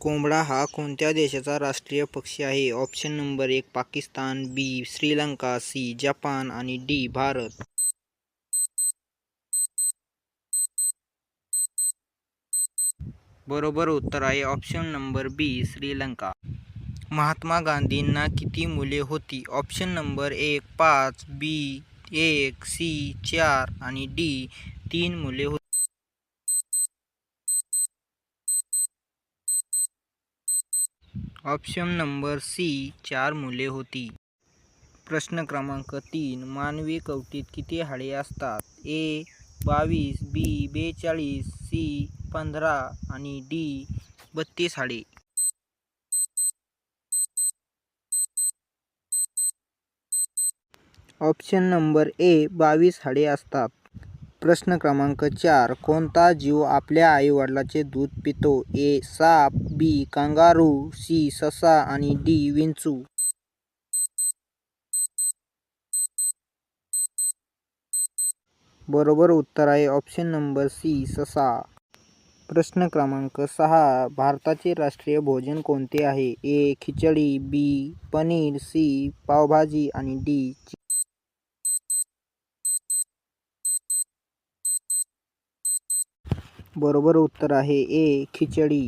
कोंबडा हा कोणत्या देशाचा राष्ट्रीय पक्षी आहे? ऑप्शन नंबर एक Pakistan, B Sri Lanka, C Japan आणि डी भारत. बरोबर उत्तर आहे option number B Sri Lanka. Mahatma गांधींना किती मुले होती? ऑप्शन नंबर एक पाच, बी एक, सी चार आणि डी तीन मुले होती. ऑप्शन नंबर सी चार मुले होती. प्रश्न क्रमांक तीन. मानवी कवटीत किती हाडे असतात? ए बावीस, बी बेचाळीस, सी पंधरा आणि डी बत्तीस हाडे. ऑप्शन नंबर ए बावीस हाडे असतात. प्रश्न क्रमांक चार. कोणता जीव आपल्या आई-वडिलांचे दूध पितो? ए साप, बी कांगारू सी ससा आणि डी विंचू. बरोबर उत्तर आहे ऑप्शन नंबर सी ससा. प्रश्न क्रमांक सहा. भारताचे राष्ट्रीय भोजन कोणते आहे? A khichdi, B paneer, C pav bhaji आणि डी बरोबर उत्तर आहे ए खिचडी.